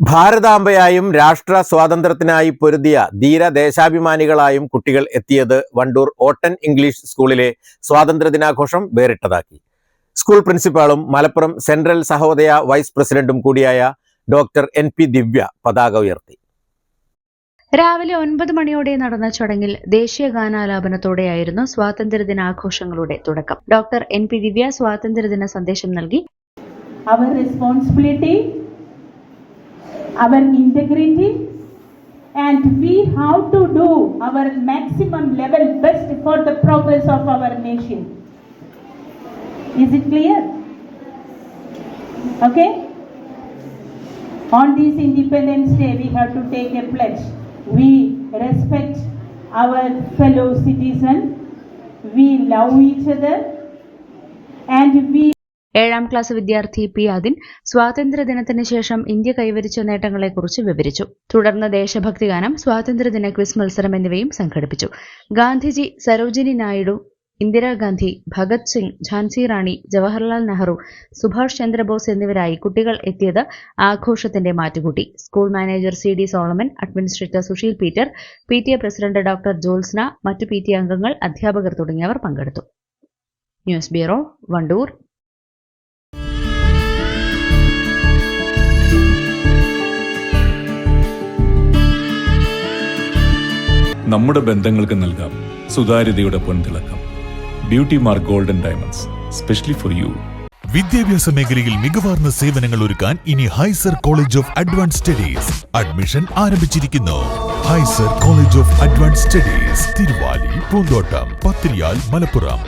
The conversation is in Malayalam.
ഭാരതാംബയായും രാഷ്ട്ര സ്വാതന്ത്ര്യത്തിനായി പൊരുതിയ ധീര ദേശാഭിമാനികളായും കുട്ടികൾ എത്തിയത് വണ്ടൂർ ഓട്ടൻ ഇംഗ്ലീഷ് സ്കൂളിലെ സ്വാതന്ത്ര്യദിനാഘോഷം വേറിട്ടതാക്കി. സ്കൂൾ പ്രിൻസിപ്പാളും മലപ്പുറം സെൻട്രൽ സഹോദയ വൈസ് പ്രസിഡന്റും കൂടിയായ ഡോക്ടർ എൻ പി ദിവ്യ പതാക ഉയർത്തി. രാവിലെ ഒൻപത് മണിയോടെ നടന്ന ചടങ്ങിൽ ദേശീയ ഗാനാലാപനത്തോടെയായിരുന്നു സ്വാതന്ത്ര്യദിനാഘോഷങ്ങളുടെ തുടക്കം. ഡോക്ടർ എൻ പി ദിവ്യ സ്വാതന്ത്ര്യദിന സന്ദേശം നൽകി. അവർ responsibility, our integrity, and we have to do our maximum level best for the progress of our nation. Is it clear? Okay? On this Independence Day, we have to take a pledge. We respect our fellow citizen, we love each other, and we ഏഴാം ക്ലാസ് വിദ്യാർത്ഥി പി അതിൻ സ്വാതന്ത്ര്യദിനത്തിന് ശേഷം ഇന്ത്യ കൈവരിച്ച നേട്ടങ്ങളെക്കുറിച്ച് വിവരിച്ചു. തുടർന്ന് ദേശഭക്തി ഗാനം സ്വാതന്ത്ര്യദിന ക്വിസ് മത്സരം എന്നിവയും സംഘടിപ്പിച്ചു. ഗാന്ധിജി സരോജിനി നായിഡു ഇന്ദിരാഗാന്ധി ഭഗത് സിംഗ് ഝാൻസി റാണി ജവഹർലാൽ നെഹ്റു സുഭാഷ് ചന്ദ്രബോസ് എന്നിവരായി കുട്ടികൾ എത്തിയത് ആഘോഷത്തിന്റെ മാറ്റുകൂട്ടി. School manager C D Solomon administrator Susheel Peter P T A president doctor Jyotsna മറ്റു പി ടി അംഗങ്ങൾ അധ്യാപകർ തുടങ്ങിയവർ പങ്കെടുത്തു. News bureau Wandoor. നമ്മുടെ ബന്ധങ്ങൾക്ക് നൽകാം. സുതാര്യതയുടെ പൊൻതിളക്കം. Beauty mark golden diamonds specially for you വിദ്യാഭ്യാസ മേഖലയിൽ മികവാർന്ന സേവനങ്ങൾ ഒരുക്കാൻ ഇനി ഹൈസർ college of advance studies admission ആരംഭിച്ചിരിക്കുന്നു. ഹൈസർ college of advance studies Thiruvali Poonthottam Pathiriyal Malappuram.